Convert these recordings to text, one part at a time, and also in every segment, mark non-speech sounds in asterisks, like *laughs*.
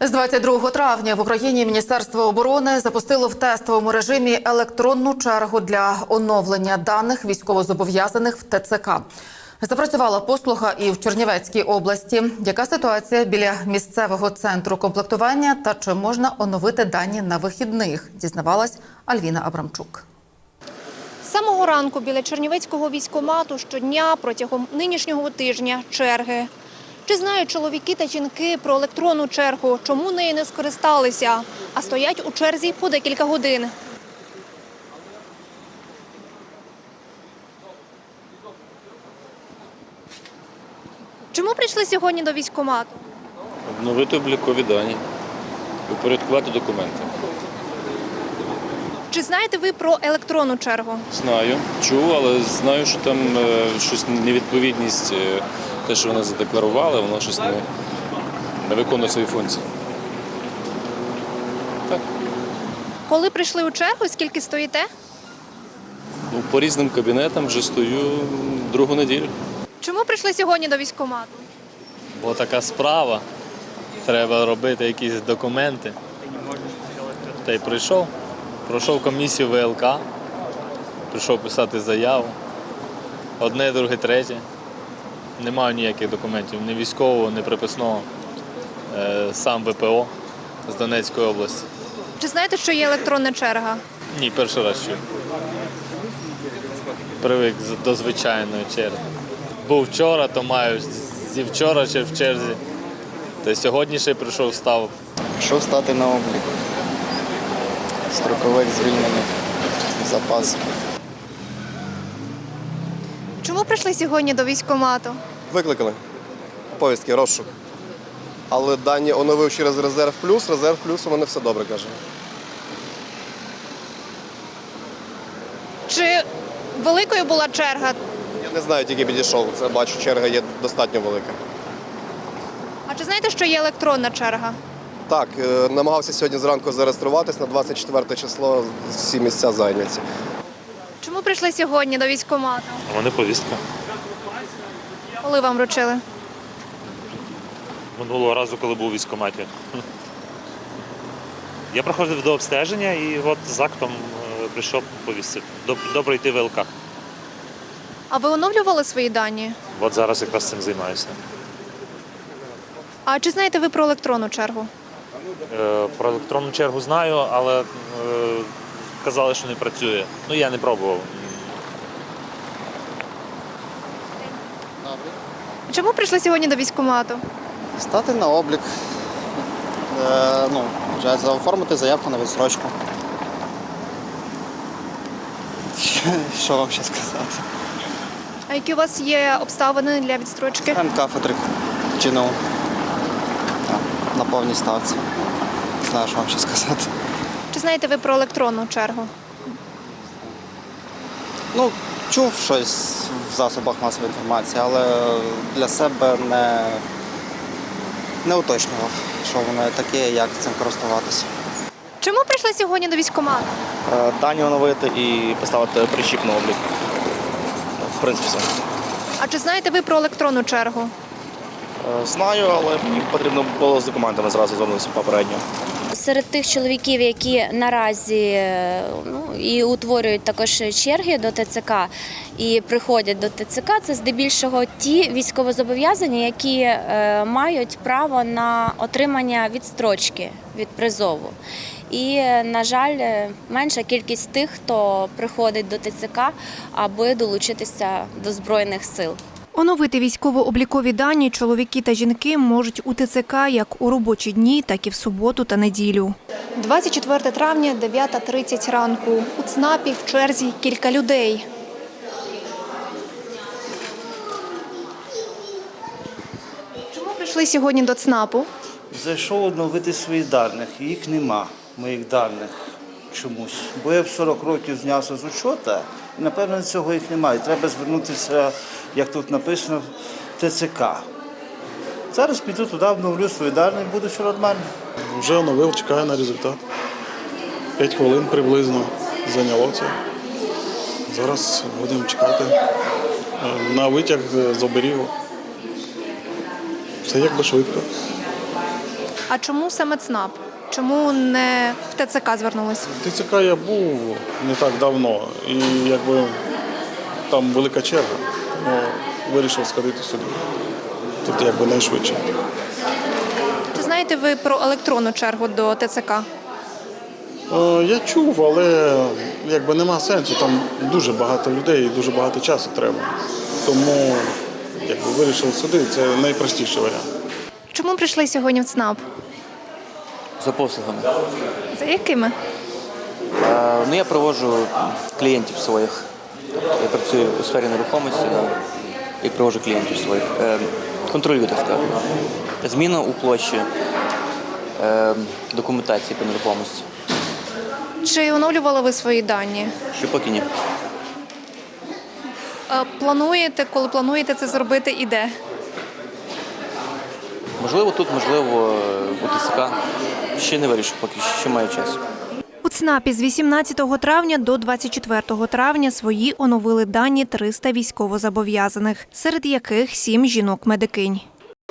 З 22 травня в Україні Міністерство оборони запустило в тестовому режимі електронну чергу для оновлення даних військовозобов'язаних в ТЦК. Запрацювала послуга і в Чернівецькій області. Яка ситуація біля місцевого центру комплектування та чи можна оновити дані на вихідних? Дізнавалась Альвіна Абрамчук. Самого ранку біля Чернівецького військомату щодня протягом нинішнього тижня черги. Чи знають чоловіки та жінки про електронну чергу, чому нею не скористалися, а стоять у черзі по декілька годин? Чому прийшли сьогодні до військомату? Обновити облікові дані, упорядкувати документи. Чи знаєте ви про електронну чергу? Знаю, чув, але знаю, що там е, щось невідповідність, е, те, що вони задекларували, воно щось не, не виконує свої функції. Так. Коли прийшли у чергу, скільки стоїте? Ну, по різним кабінетам вже стою другу неділю. Чому прийшли сьогодні до військомату? Бо така справа. Треба робити якісь документи. Та й прийшов. Пройшов комісію ВЛК, прийшов писати заяву. Одне, друге, третє. Не маю ніяких документів, ні військового, ні приписного. Е, Сам ВПО з Донецької області. Чи знаєте, що є електронна черга? Ні, перший раз чую. Привик до звичайної черги. Був вчора, то маю зі вчора ще в черзі. Та сьогодні ще прийшов, став. Що стати на облік? Строковик звільнений запас. Чому прийшли сьогодні до військомату? Викликали повістки, розшук. Але дані оновив через резерв плюс. Резерв плюс у мене все добре каже. Чи великою була черга? Я не знаю, тільки підійшов. Це бачу, черга є достатньо велика. А чи знаєте, що є електронна черга? Так, е, намагався сьогодні зранку зареєструватись на 24 число. Всі місця зайняті. Чому прийшли сьогодні до військомату? У мене повістка. Коли вам вручили? Минулого разу, коли був у військкоматі. Я проходив до обстеження і от з актом е, прийшов повістити. Добре йти в ЛК. А ви оновлювали свої дані? От зараз якраз цим займаюся. А чи знаєте ви про електронну чергу? Е, Про електронну чергу знаю, але е, казали, що не працює. Ну я не пробував. Чому прийшли сьогодні до військомату? Стати на облік. Е, ну, вже оформити заявку на відстрочку. *laughs* Що вам ще сказати? А які у вас є обставини для відстрочки? М кафедри ЧНУ. На повній ставці. Не знаю, що вам ще сказати. Чи знаєте ви про електронну чергу? Ну, чув щось в засобах масової інформації, але для себе не, не уточнював, що воно таке, як цим користуватися. Чому прийшли сьогодні до військомату? Е, дані оновити і поставити прищіп на облік. В принципі, все. А чи знаєте ви про електронну чергу? Е, Знаю, але мені потрібно було з документами зразу звернутися попередньо. Серед тих чоловіків, які наразі е, ну, і утворюють також черги до ТЦК і приходять до ТЦК, це здебільшого ті військовозобов'язані, які е, мають право на отримання відстрочки від призову. І, е, на жаль, е, менша кількість тих, хто приходить до ТЦК, аби долучитися до збройних сил. Оновити військово-облікові дані чоловіки та жінки можуть у ТЦК як у робочі дні, так і в суботу та неділю. 24 травня, 9.30 ранку. У ЦНАПі в черзі кілька людей. Чому прийшли сьогодні до ЦНАПу? Зайшов обновити свої даних, їх нема, моїх даних чомусь. Бо я в 40 років знявся з учота, і напевно цього їх немає. Треба звернутися, як тут написано, в ТЦК. Зараз піду туди, обновлю свої дані, буде все нормально. Вже оновив, чекаю на результат. П'ять хвилин приблизно зайняло це. Зараз будемо чекати е, на витяг з оберігу. Все якби швидко. А чому саме ЦНАП? Чому не в ТЦК звернулися? В ТЦК я був не так давно, і якби там велика черга, ну, вирішив сходити сюди. Тут якби найшвидше. Чи знаєте ви про електронну чергу до ТЦК? Е, Я чув, але якби нема сенсу. Там дуже багато людей і дуже багато часу треба. Тому якби вирішив сюди, це найпростіший варіант. Чому прийшли сьогодні в ЦНАП? За послугами. За якими? Е, Ну, я проводжу клієнтів своїх. Я працюю у сфері нерухомості да, і проводжу клієнтів своїх. Е, Контролюю, так сказати. Зміна у площі е, документації по нерухомості. Чи оновлювали ви свої дані? Ще поки ні. Е, Плануєте, коли плануєте це зробити і де? Можливо, тут, можливо, у ТЦК. Ще не вирішив, поки що, ще маю час. У ЦНАПі з 18 травня до 24 травня свої оновили дані 300 військовозобов'язаних, серед яких сім жінок-медикинь.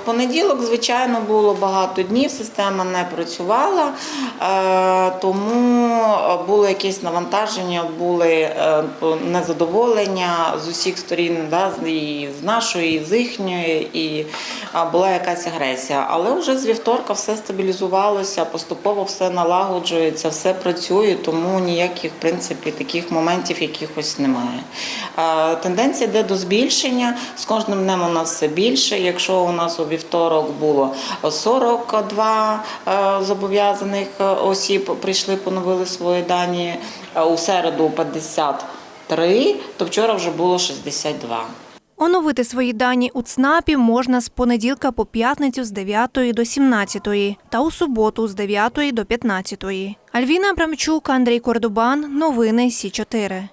Понеділок, звичайно, було багато днів, система не працювала, е, тому було якесь навантаження, були е, незадоволення з усіх сторін, і з нашої, і з їхньої, і була якась агресія. Але вже з вівторка все стабілізувалося, поступово все налагоджується, все працює, тому ніяких в принципі таких моментів якихось немає. Тенденція йде до збільшення. З кожним днем у нас все більше. Якщо у нас у вівторок було 42 е, зобов'язаних е, осіб прийшли, поновили свої дані, у середу 53, то вчора вже було 62. Оновити свої дані у ЦНАПі можна з понеділка по п'ятницю з 9 до 17 та у суботу з 9 до 15. Альвіна Абрамчук, Андрій Кордубан. Новини Сі 4